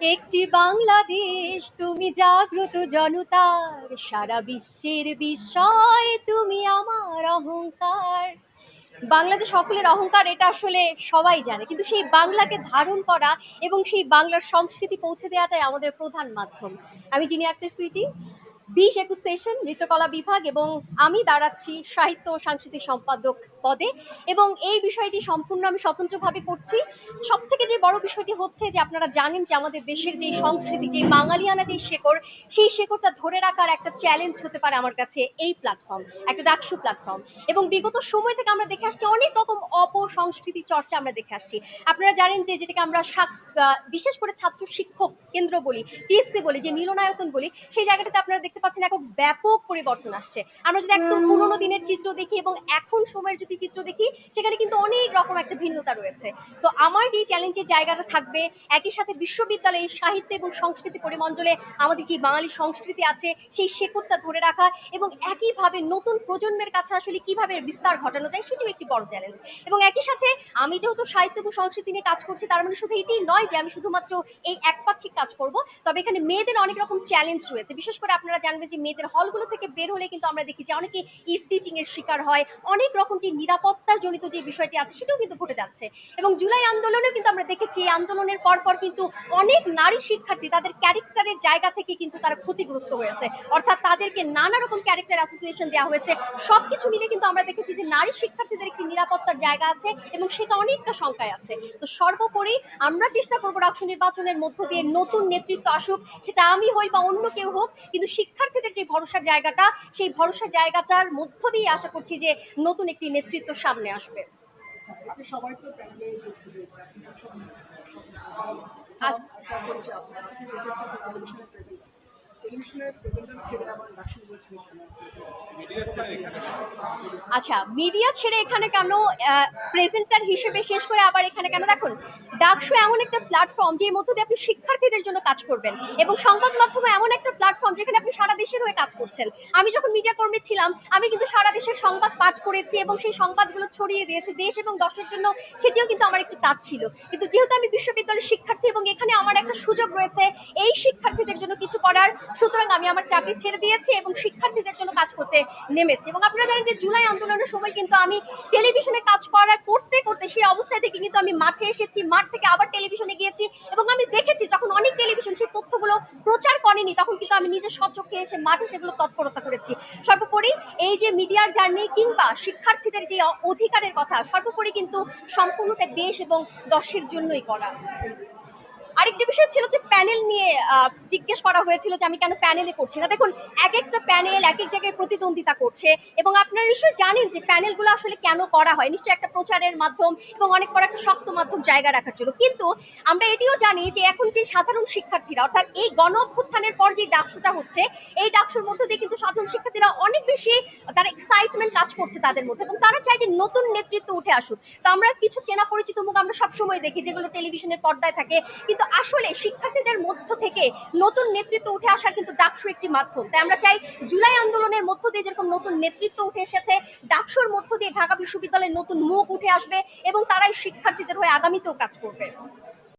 একটি বাংলাদেশ, তুমি জাগ্রত জনতার, সারা বিশ্বের বিষয় তুমি আমার অহংকার। বাংলাদেশ সকলের অহংকার, এটা আসলে সবাই জানে। কিন্তু সেই বাংলাকে ধারণ করা এবং সেই বাংলার সংস্কৃতি পৌঁছে দেওয়াটাই আমাদের প্রধান মাধ্যম। আমি যিনি একটা স্মৃতি, বিশ একুশ সেশন, নৃত্যকলা বিভাগ, এবং আমি দাঁড়াচ্ছি সাহিত্য সাংস্কৃতিক সম্পাদক পদে। এবং এই বিষয়টি সম্পূর্ণ আমি স্বতন্ত্রভাবে করছি। সব থেকে যে বড় বিষয়টি হচ্ছে যে আপনারা জানেন যে আমাদের দেশের যে সংস্কৃতি যে বাঙালিয়ানা যে শেকড় সেই শেকড়টা ধরে রাখার একটা চ্যালেঞ্জ হতে পারে আমার কাছে এই প্ল্যাটফর্ম একটা ডাকসু প্ল্যাটফর্ম এবং বিগত সময় থেকে আমরা দেখে আসছি অনেক রকম অপসংস্কৃতি চর্চা আমরা দেখে আসছি। আপনারা জানেন যে যেটাকে আমরা বিশেষ করে ছাত্র শিক্ষক কেন্দ্র বলি টিএসসি বলি যে মিলনায়তন বলি সেই জায়গাটাতে আপনারা দেখতে পাচ্ছেন এখন ব্যাপক পরিবর্তন আসছে। আমরা যদি একদম পুরোনো দিনের চিত্র দেখি এবং এখন সময়ের যদি চিত্র দেখি সেখানে কিন্তু অনেক রকম একটা ভিন্নতা রয়েছে। তো আমার যে চ্যালেঞ্জের জায়গাটা থাকবে। একই সাথে বিশ্ববিদ্যালয়ে সাহিত্য এবং সংস্কৃতি পরিমণ্ডলে আমাদের কি বাঙালি সংস্কৃতি আছে, সেই শেকড়টা ধরে রাখা এবং একইভাবে নতুন প্রজন্মের কাছে আসলে কীভাবে বিস্তার ঘটানো যায়, সেটাও একটি বড় চ্যালেঞ্জ এবং একই সাথে আমি যেহেতু সাহিত্য এবং সংস্কৃতি নিয়ে কাজ করছি, তার মানে শুধু এটাই নয় যে আমি শুধুমাত্র এই একপাক্ষিক কাজ করব। তবে এখানে মেয়েদের অনেক রকম চ্যালেঞ্জ রয়েছে। বিশেষ করে আপনারা জানবেন যে মেয়েদের হলগুলো থেকে বের হলে কিন্তু আমরা দেখি যে অনেকে ইফটিচিং এর শিকার হয়, অনেক রকম যে নিরাপত্তার জনিত যে বিষয়টি আছে, সেটাও কিন্তু ঘটে যাচ্ছে। এবং জুলাই আন্দোলনেও কিন্তু আমরা দেখেছি এই আন্দোলনের পর পর কিন্তু অনেক নারী শিক্ষার্থী তাদের ক্যারেক্টারের জায়গা থেকে কিন্তু তারা ক্ষতিগ্রস্ত হয়েছে অর্থাৎ তাদেরকে নানা রকম ক্যারেক্টার অ্যাসোসিয়েশন দেওয়া হয়েছে। সবকিছু মিলে কিন্তু আমরা দেখেছি যে নারী শিক্ষার্থীদের একটি নিরাপত্তার জায়গা আছে এবং সেটা অনেকটা সংখ্যায় আছে। তো সর্বোপরি আমরা চেষ্টা করব রাষ্ট্র নির্বাচনের মধ্য দিয়ে নতুন নেতৃত্ব আসুক, সেটা আমি হই বা অন্য কেউ হোক, কিন্তু শিক্ষার্থীদের যে ভরসার জায়গাটা, সেই ভরসার জায়গাটার মধ্য দিয়ে আশা করছি যে নতুন একটি নেতৃত্ব সামনে আসবে। আচ্ছা। আচ্ছা মিডিয়া ছেড়ে এখানে কেন প্রেজেন্টার হিসেবে শেষ করে আবার এখানে কেন? দেখুন ডাকশো এমন একটা প্ল্যাটফর্ম যে মধ্য দিয়ে আপনি শিক্ষার্থীদের জন্য কাজ করবেন এবং সংবাদ মাধ্যম এমন একটা প্ল্যাটফর্ম যেখানে আপনি সারা দেশের হয়ে কাজ করছেন। আমি যখন মিডিয়া কর্মী ছিলাম আমি কিন্তু সারা দেশের সংবাদ পাঠ করেছি এবং সেই সংবাদগুলো ছড়িয়ে দিয়েছি। দেশ এবং দশের জন্য সেটিও কিন্তু আমার একটি কাজ ছিল। কিন্তু যেহেতু আমি বিশ্ববিদ্যালয়ের শিক্ষার্থী এবং এখানে আমার একটা সুযোগ রয়েছে এই শিক্ষার্থীদের জন্য কিছু করার সুতরাং আমি আমার চাকরি ছেড়ে দিয়েছি এবং শিক্ষার্থীদের জন্য কাজ করতে নেমেছি। এবং আপনারা জানেন যে জুলাই আন্দোলনের সময় কিন্তু আমি টেলিভিশনে কাজ করার করতে করতে সেই অবস্থায় থেকে কিন্তু আমি মাঠে এসেছি, মাঠ থেকে আবার টেলিভিশনে গিয়েছি এবং আমি দেখেছি যখন অনেক টেলিভিশন সেই তথ্যগুলো প্রচার করেনি, তখন কিন্তু আমি নিজের স্বচক্ষে এসে মাঠে সেগুলো তৎপরতা করেছি। সর্বোপরি এই যে মিডিয়ার জার্নি কিংবা শিক্ষার্থীদের যে অধিকারের কথা, সর্বোপরি কিন্তু সম্পূর্ণটা দেশ এবং দশের জন্যই করা। আরেকটি বিষয় ছিল যে প্যানেল নিয়ে জিজ্ঞেস করা হয়েছিল যে আমি কেন প্যানেলে করছি না। দেখুন, এক একটা প্যানেল, এক এক জায়গায় প্রতিদ্বন্দ্বিতা করছে এবং আপনারা নিশ্চয়ই জানেন যে প্যানেলগুলো আসলে কেন করা হয়। নিশ্চয়ই একটা প্রচারের মাধ্যম এবং অনেক বড় একটা শক্ত মাধ্যম জায়গা রাখার জন্য। কিন্তু আমরা এটিও জানি যে এখন যে সাধারণ শিক্ষার্থীরা, অর্থাৎ এই গণ অভ্যুত্থানের পর যে ডাকসুটা হচ্ছে, এই ডাকসুর মধ্যে দিয়ে কিন্তু সাধারণ শিক্ষার্থীরা অনেক বেশি তারা এক্সাইটমেন্ট কাজ করছে তাদের মধ্যে এবং তারা চায় যে নতুন নেতৃত্ব উঠে আসুক। তো আমরা কিছু চেনা পরিচিত মুখ আমরা সবসময় দেখি যেগুলো টেলিভিশনের পর্দায় থাকে। কিন্তু আসলে শিক্ষার্থীদের মধ্য থেকে নতুন নেতৃত্ব উঠে আসার কিন্তু ডাকসু একটি মাধ্যম। তাই আমরা চাই জুলাই আন্দোলনের মধ্য দিয়ে যেরকম নতুন নেতৃত্ব উঠে এসেছে, ডাকসুর মধ্য দিয়ে ঢাকা বিশ্ববিদ্যালয়ের নতুন মুখ উঠে আসবে এবং তারাই শিক্ষার্থীদের হয়ে আগামীতেও কাজ করবে।